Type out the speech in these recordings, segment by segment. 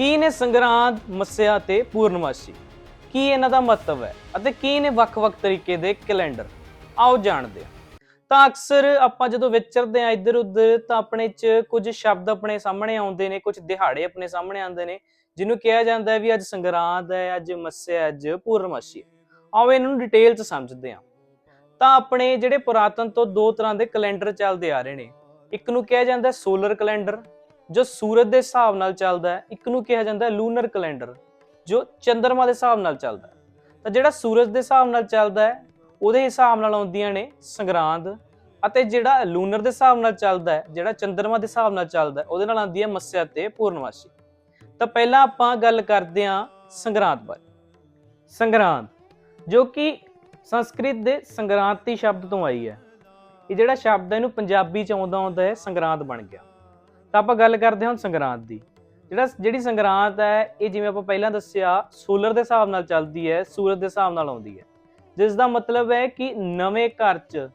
ਕੀ ਨੇ ਸੰਗਰਾਂਦ, ਮੱਸਿਆ ਤੇ ਪੂਰਨਮਾਸ਼ੀ? ਕੀ ਇਹਨਾਂ ਦਾ ਮਹੱਤਵ ਹੈ ਅਤੇ ਕੀ ਨੇ ਵੱਖ-ਵੱਖ ਤਰੀਕੇ ਦੇ ਕੈਲੰਡਰ? ਆਓ ਜਾਣਦੇ ਹਾਂ। ਤਾਂ ਅਕਸਰ ਆਪਾਂ ਜਦੋਂ ਵਿਚਰਦੇ ਆ ਇੱਧਰ ਉੱਧਰ ਤਾਂ ਆਪਣੇ ਚ ਕੁਝ ਸ਼ਬਦ ਆਪਣੇ ਸਾਹਮਣੇ ਆਉਂਦੇ ਨੇ, ਕੁਝ ਦਿਹਾੜੇ ਆਪਣੇ ਸਾਹਮਣੇ ਆਉਂਦੇ ਨੇ, ਜਿਹਨੂੰ ਕਿਹਾ ਜਾਂਦਾ ਹੈ ਵੀ ਅੱਜ ਸੰਗਰਾਂਦ ਹੈ, ਅੱਜ ਮੱਸਿਆ ਅੱਜ ਪੂਰਨਮਾਸ਼ੀ ਹੈ। ਆਓ ਇਹਨਾਂ ਨੂੰ ਡਿਟੇਲ ਚ ਸਮਝਦੇ ਹਾਂ। ਤਾਂ ਆਪਣੇ ਜਿਹੜੇ ਪੁਰਾਤਨ ਤੋਂ ਦੋ ਤਰ੍ਹਾਂ ਦੇ ਕੈਲੰਡਰ ਚੱਲਦੇ ਆ ਰਹੇ ਨੇ, ਇੱਕ ਨੂੰ ਕਿਹਾ ਜਾਂਦਾ ਸੋਲਰ ਕੈਲੰਡਰ ਜੋ ਸੂਰਜ ਦੇ ਹਿਸਾਬ ਨਾਲ ਚੱਲਦਾ ਹੈ, ਇੱਕ ਨੂੰ ਕਿਹਾ ਜਾਂਦਾ ਲੂਨਰ ਕੈਲੰਡਰ ਜੋ ਚੰ드ਰਮਾ ਦੇ ਹਿਸਾਬ ਨਾਲ ਚੱਲਦਾ ਹੈ। ਤਾਂ ਜਿਹੜਾ ਸੂਰਜ ਦੇ ਹਿਸਾਬ ਨਾਲ ਚੱਲਦਾ ਹੈ, ਉਹਦੇ ਹਿਸਾਬ ਨਾਲ ਆਉਂਦੀਆਂ ਨੇ ਸੰਗਰਾਂਦ, ਅਤੇ ਜਿਹੜਾ ਲੂਨਰ ਦੇ ਹਿਸਾਬ ਨਾਲ ਚੱਲਦਾ ਹੈ, ਜਿਹੜਾ ਚੰ드ਰਮਾ ਦੇ ਹਿਸਾਬ ਨਾਲ ਚੱਲਦਾ ਹੈ, ਉਹਦੇ ਨਾਲ ਆਉਂਦੀ ਹੈ ਮੱਸਿਆ ਤੇ ਪੂਰਨਮਾਸ਼ੀ। ਤਾਂ ਪਹਿਲਾਂ ਆਪਾਂ ਗੱਲ ਕਰਦੇ ਹਾਂ ਸੰਗਰਾਂਦ ਬਾਰੇ। ਸੰਗਰਾਂਦ, ਜੋ ਕਿ ਸੰਸਕ੍ਰਿਤ ਦੇ ਸੰਗਰਾਂਤੀ ਸ਼ਬਦ ਤੋਂ ਆਈ ਹੈ। ਇਹ ਜਿਹੜਾ ਸ਼ਬਦ ਹੈ, ਇਹਨੂੰ ਪੰਜਾਬੀ ਚ ਆਉਂਦਾ ਆਉਂਦਾ ਹੈ ਸੰਗਰਾਂਦ ਬਣ ਗਿਆ। ਤਾਂ ਆਪਾਂ ਗੱਲ ਕਰਦੇ ਹਾਂ ਹੁਣ ਸੰਗਰਾਂਦ ਦੀ। ਜਿਹੜਾ ਜਿਹੜੀ ਸੰਗਰਾਂਦ ਹੈ, ਇਹ ਜਿਵੇਂ ਆਪਾਂ ਪਹਿਲਾਂ ਦੱਸਿਆ, ਸੋਲਰ ਦੇ ਹਿਸਾਬ ਨਾਲ ਚੱਲਦੀ ਹੈ, ਸੂਰਜ ਦੇ ਹਿਸਾਬ ਨਾਲ ਆਉਂਦੀ ਹੈ। ਜਿਸ ਦਾ ਮਤਲਬ ਹੈ ਕਿ ਨਵੇਂ ਘਰ 'ਚ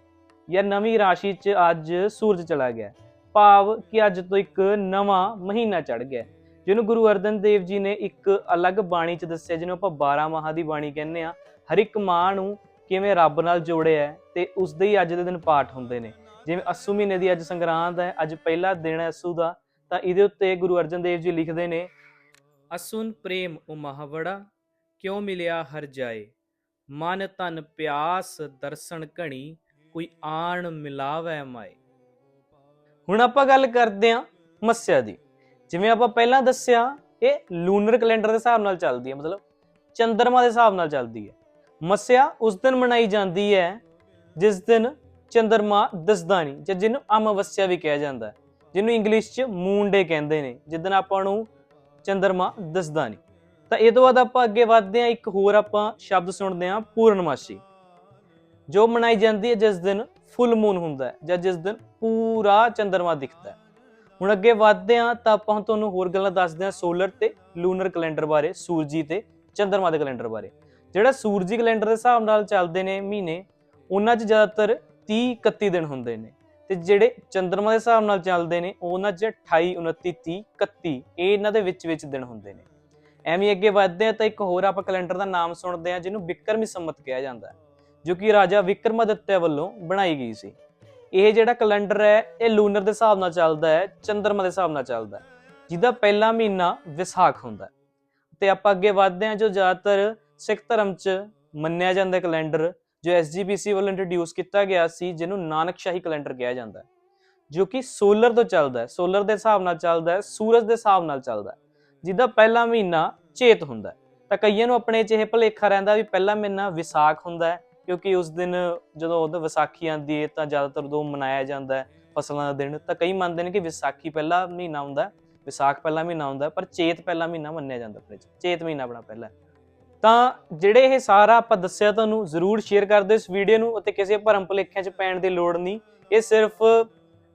ਜਾਂ ਨਵੀਂ ਰਾਸ਼ੀ 'ਚ ਅੱਜ ਸੂਰਜ ਚਲਾ ਗਿਆ। ਭਾਵ ਕਿ ਅੱਜ ਤੋਂ ਇੱਕ ਨਵਾਂ ਮਹੀਨਾ ਚੜ ਗਿਆ। ਜਿਹਨੂੰ ਗੁਰੂ ਅਰਜਨ ਦੇਵ ਜੀ ਨੇ ਇੱਕ ਅਲੱਗ ਬਾਣੀ 'ਚ ਦੱਸਿਆ, ਜਿਹਨੂੰ ਆਪਾਂ 12 ਮਾਹਾਂ ਦੀ ਬਾਣੀ ਕਹਿੰਦੇ ਆ ਹਰ ਇੱਕ ਮਾਂ ਨੂੰ ਕਿਵੇਂ ਰੱਬ ਨਾਲ ਜੋੜਿਆ ਹੈ ਤੇ ਉਸ ਦੇ ਹੀ ਅੱਜ ਦੇ ਦਿਨ ਪਾਠ ਹੁੰਦੇ ਨੇ। ਜਿਵੇਂ ਅਸੂ ਮਹੀਨੇ ਦੀ ਅੱਜ ਸੰਗਰਾਂਦ ਹੈ, ਅੱਜ ਪਹਿਲਾ ਦਿਨ ਹੈ ਅਸੂ ਦਾ, ਤਾਂ ਇਹਦੇ ਉੱਤੇ ਗੁਰੂ ਅਰਜਨ ਦੇਵ ਜੀ ਲਿਖਦੇ ਨੇ, ਅਸੁਨ ਪ੍ਰੇਮ ਉਮਹਵੜਾ, ਕਿਉਂ ਮਿਲਿਆ ਹਰ ਜਾਏ? ਮਨ ਤਨ ਪਿਆਸ ਦਰਸ਼ਨ ਘਣੀ, ਕੋਈ ਆਣ ਮਿਲਾਵੈ ਮਾਏ। ਹੁਣ ਆਪਾਂ ਗੱਲ ਕਰਦੇ ਹਾਂ ਮੱਸਿਆ ਦੀ। ਜਿਵੇਂ ਆਪਾਂ ਪਹਿਲਾਂ ਦੱਸਿਆ, ਇਹ ਲੂਨਰ ਕੈਲੰਡਰ ਦੇ ਹਿਸਾਬ ਨਾਲ ਚੱਲਦੀ ਹੈ, ਮਤਲਬ ਚੰਦਰਮਾ ਦੇ ਹਿਸਾਬ ਨਾਲ ਚੱਲਦੀ ਹੈ। ਮੱਸਿਆ ਉਸ ਦਿਨ ਮਨਾਈ ਜਾਂਦੀ ਹੈ, ਜਿਸ ਦਿਨ ਚੰਦਰਮਾ ਦਿਸਦਾ ਨਹੀਂ, ਜਾਂ ਜਿਹਨੂੰ ਅਮਵਸਿਆ ਵੀ ਕਿਹਾ ਜਾਂਦਾ ਜਿਹਨੂੰ ਇੰਗਲਿਸ਼ 'ਚ ਮੂਨ ਡੇ ਕਹਿੰਦੇ ਨੇ ਜਿੱਦਨ ਆਪਾਂ ਨੂੰ ਚੰਦਰਮਾ ਦਿਸਦਾ ਨਹੀਂ। ਤਾਂ ਇਹ ਤੋਂ ਬਾਅਦ ਆਪਾਂ ਅੱਗੇ ਵਧਦੇ ਹਾਂ, ਇੱਕ ਹੋਰ ਆਪਾਂ ਸ਼ਬਦ ਸੁਣਦੇ ਹਾਂ, ਪੂਰਨਮਾਸ਼ੀ। ਜੋ ਮਨਾਈ ਜਾਂਦੀ ਹੈ, ਜਿਸ ਦਿਨ ਫੁੱਲ ਮੂਨ ਹੁੰਦਾ ਹੈ, ਜਾਂ ਜਿਸ ਦਿਨ ਪੂਰਾ ਚੰਦਰਮਾ ਦਿਖਦਾ ਹੈ। ਹੁਣ ਅੱਗੇ ਵਧਦੇ ਹਾਂ, ਤਾਂ ਆਪਾਂ ਤੁਹਾਨੂੰ ਹੋਰ ਗੱਲਾਂ ਦੱਸਦੇ ਹਾਂ ਸੋਲਰ ਤੇ ਲੂਨਰ ਕੈਲੰਡਰ ਬਾਰੇ, ਸੂਰਜੀ ਤੇ ਚੰਦਰਮਾ ਦੇ ਕੈਲੰਡਰ ਬਾਰੇ। ਜਿਹੜਾ ਸੂਰਜੀ ਕੈਲੰਡਰ ਦੇ ਹਿਸਾਬ ਨਾਲ ਚੱਲਦੇ ਨੇ ਮਹੀਨੇ, ਉਹਨਾਂ 'ਚ ਜ਼ਿਆਦਾਤਰ 30 31 ਦਿਨ ਹੁੰਦੇ ਨੇ ਤੇ ਜਿਹੜੇ ਚੰ드ਰਮਾ ਦੇ ਹਿਸਾਬ ਨਾਲ ਚੱਲਦੇ ਨੇ ਉਹਨਾਂ 'ਚ 28 29 30 31 ਇਹ ਇਹਨਾਂ ਦੇ ਵਿੱਚ ਵਿੱਚ ਦਿਨ ਹੁੰਦੇ ਨੇ। ਐਵੇਂ ਅੱਗੇ ਵਧਦੇ ਆ ਤਾਂ ਇੱਕ ਹੋਰ ਆਪਾਂ ਕੈਲੰਡਰ ਦਾ ਨਾਮ ਸੁਣਦੇ ਆ, ਜਿਹਨੂੰ ਵਿਕਰਮੀ ਸੰਮਤ ਕਿਹਾ ਜਾਂਦਾ ਹੈ, ਜੋ ਕਿ ਰਾਜਾ ਵਿਕਰਮਾਦਿੱਤਿਆ ਵੱਲੋਂ ਬਣਾਈ ਗਈ ਸੀ। ਇਹ ਜਿਹੜਾ ਕੈਲੰਡਰ ਹੈ, ਇਹ ਲੂਨਰ ਦੇ ਹਿਸਾਬ ਨਾਲ ਚੱਲਦਾ ਹੈ, ਚੰਦਰਮਾ ਦੇ ਹਿਸਾਬ ਨਾਲ ਚੱਲਦਾ ਹੈ, ਜਿਹਦਾ ਪਹਿਲਾ ਮਹੀਨਾ ਵਿਸਾਖ ਹੁੰਦਾ ਹੈ। ਤੇ ਆਪਾਂ ਅੱਗੇ ਵਧਦੇ ਹਾਂ ਜੋ ਜ਼ਿਆਦਾਤਰ ਸਿੱਖ ਧਰਮ 'ਚ ਮੰਨਿਆ ਜਾਂਦਾ ਕੈਲੰਡਰ ਜੋ ਐਸਜੀਪੀਸੀ ਵੱਲੋਂ ਇੰਟਰੋਡਿਊਸ ਕੀਤਾ ਗਿਆ ਸੀ, ਜਿਹਨੂੰ ਨਾਨਕਸ਼ਾਹੀ ਕੈਲੰਡਰ ਕਿਹਾ ਜਾਂਦਾ ਹੈ, ਜੋ ਕਿ ਸੋਲਰ ਤੋਂ ਚੱਲਦਾ ਹੈ ਸੋਲਰ ਦੇ ਹਿਸਾਬ ਨਾਲ ਚੱਲਦਾ ਹੈ, ਸੂਰਜ ਦੇ ਹਿਸਾਬ ਨਾਲ ਚੱਲਦਾ ਹੈ, ਜਿਹਦਾ ਪਹਿਲਾ ਮਹੀਨਾ ਚੇਤ ਹੁੰਦਾ ਹੈ। ਤਾਂ ਕਈਆਂ ਨੂੰ ਆਪਣੇ 'ਚ ਇਹ ਭੁਲੇਖਾ ਰਹਿੰਦਾ ਵੀ ਪਹਿਲਾ ਮਹੀਨਾ ਵਿਸਾਖ ਹੁੰਦਾ ਹੈ, ਕਿਉਂਕਿ ਉਸ ਦਿਨ ਜਦੋਂ ਉਹਦਾ ਵਿਸਾਖੀ ਆਉਂਦੀ ਹੈ, ਤਾਂ ਜ਼ਿਆਦਾਤਰ ਉਦੋਂ ਮਨਾਇਆ ਜਾਂਦਾ ਹੈ, ਫਸਲਾਂ ਦਾ ਦਿਨ। ਤਾਂ ਕਈ ਮੰਨਦੇ ਨੇ ਕਿ ਵਿਸਾਖੀ ਪਹਿਲਾ ਮਹੀਨਾ ਹੁੰਦਾ ਵਿਸਾਖ ਪਹਿਲਾ ਮਹੀਨਾ ਹੁੰਦਾ ਪਰ ਚੇਤ ਪਹਿਲਾ ਮਹੀਨਾ ਮੰਨਿਆ ਜਾਂਦਾ ਆਪਣੇ 'ਚ, ਚੇਤ ਮਹੀਨਾ ਆਪਣਾ ਪਹਿਲਾ ਤਾਂ ਜਿਹੜੇ ਇਹ ਸਾਰਾ ਆਪਾਂ ਦੱਸਿਆ ਤੁਹਾਨੂੰ ਜ਼ਰੂਰ ਸ਼ੇਅਰ ਕਰ ਦਿਓ ਇਸ ਵੀਡੀਓ ਨੂੰ ਅਤੇ ਕਿਸੇ ਭਰਮ ਭੁਲੇਖਿਆਂ 'ਚ ਪੈਣ ਦੀ ਲੋੜ ਨਹੀਂ। ਇਹ ਸਿਰਫ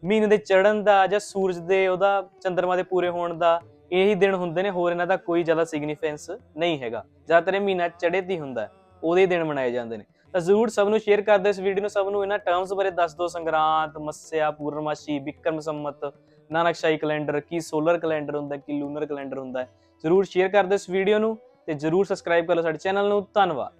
ਮਹੀਨੇ ਦੇ ਚੜ੍ਹਨ ਦਾ ਜਾਂ ਸੂਰਜ ਦੇ ਉਹਦਾ ਚੰ드ਰਮਾ ਦੇ ਪੂਰੇ ਹੋਣ ਦਾ ਇਹੀ ਦਿਨ ਹੁੰਦੇ ਨੇ, ਹੋਰ ਇਹਨਾਂ ਦਾ ਕੋਈ ਜ਼ਿਆਦਾ ਸਿਗਨੀਫੀਕੈਂਸ ਨਹੀਂ ਹੈਗਾ। ਜ਼ਿਆਦਾਤਰ ਇਹ ਮਹੀਨਾ ਚੜ੍ਹੇ ਦੀ ਹੁੰਦਾ ਉਹਦੇ ਦਿਨ ਮਨਾਏ ਜਾਂਦੇ ਨੇ। ਤਾਂ ਜ਼ਰੂਰ ਸਭ ਨੂੰ ਸ਼ੇਅਰ ਕਰ ਦਿਓ ਇਸ ਵੀਡੀਓ ਨੂੰ, ਸਭ ਨੂੰ ਇਹਨਾਂ ਟਰਮਸ ਬਾਰੇ ਦੱਸ ਦਿਓ। ਸੰਗਰਾਂਤ ਮੱਸਿਆ, ਪੂਰਨਮਾਸ਼ੀ ਵਿਕਰਮ ਸੰਮਤ ਨਾਨਕਸ਼ਾਹੀ ਕੈਲੰਡਰ ਕੀ ਸੋਲਰ ਕੈਲੰਡਰ ਹੁੰਦਾ, ਕੀ ਲੂਨਰ ਕੈਲੰਡਰ ਹੁੰਦਾ ਜ਼ਰੂਰ ਸ਼ੇਅਰ ਕਰ ਦਿਓ ਇਸ ਵੀਡੀਓ ਨੂੰ। ਤੇ ਜ਼ਰੂਰ ਸਬਸਕ੍ਰਾਈਬ ਕਰ ਲਓ ਸਾਡੇ ਚੈਨਲ ਨੂੰ। ਧੰਨਵਾਦ।